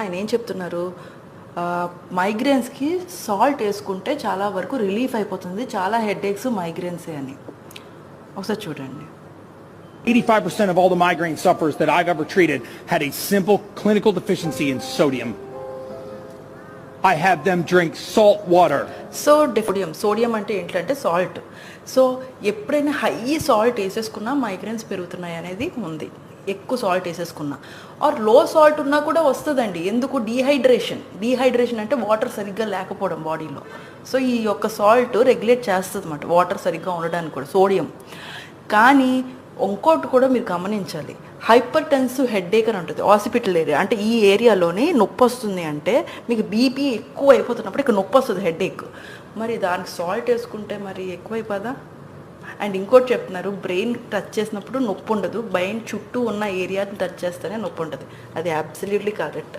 ఆయన ఏం చెప్తున్నారు? మైగ్రేన్స్కి సాల్ట్ వేసుకుంటే చాలా వరకు రిలీఫ్ అయిపోతుంది. చాలా హెడేక్స్ మైగ్రేన్సే అని. ఒకసారి చూడండి. 85% of all the migraine sufferers that I've ever treated had a simple clinical deficiency in sodium. I have them drink salt water. So sodium sodium అంటే ఏంటంటే సాల్ట్ సో ఎప్పుడైనా హై సాల్ట్ వేసేసుకున్నా migraines పెరుగుతున్నాయి అనేది ఉంది. ఎక్కువ సాల్ట్ వేసేసుకున్నా. ఆర్లో సాల్ట్ ఉన్నా కూడా వస్తుందండి. ఎందుకు? డీహైడ్రేషన్ డీహైడ్రేషన్ అంటే వాటర్ సరిగ్గా లేకపోవడం బాడీలో సో ఈ యొక్క సాల్ట్ రెగ్యులేట్ చేస్తుంది అనమాట వాటర్ సరిగ్గా ఉండడానికి కూడా. సోడియం కానీ ఇంకోటి కూడా మీరు గమనించాలి. హైపర్ టెన్సివ్ హెడ్ఏక్ అని ఉంటుంది. హాస్పిటల్ ఏరియా అంటే ఈ ఏరియాలోనే నొప్పి వస్తుంది అంటే మీకు బీపీ ఎక్కువ అయిపోతున్నప్పుడు ఇక్కడ నొప్పి వస్తుంది హెడ్ఏక్ మరి దానికి సాల్ట్ వేసుకుంటే మరి ఎక్కువైపోదా? అండ్ ఇంకోటి చెప్తున్నారు బ్రెయిన్ టచ్ చేసినప్పుడు నొప్పి ఉండదు. బ్రెయిన్ చుట్టూ ఉన్న ఏరియాని టచ్ చేస్తేనే నొప్పి ఉంటుంది. అది అబ్సల్యూట్లీ కరెక్ట్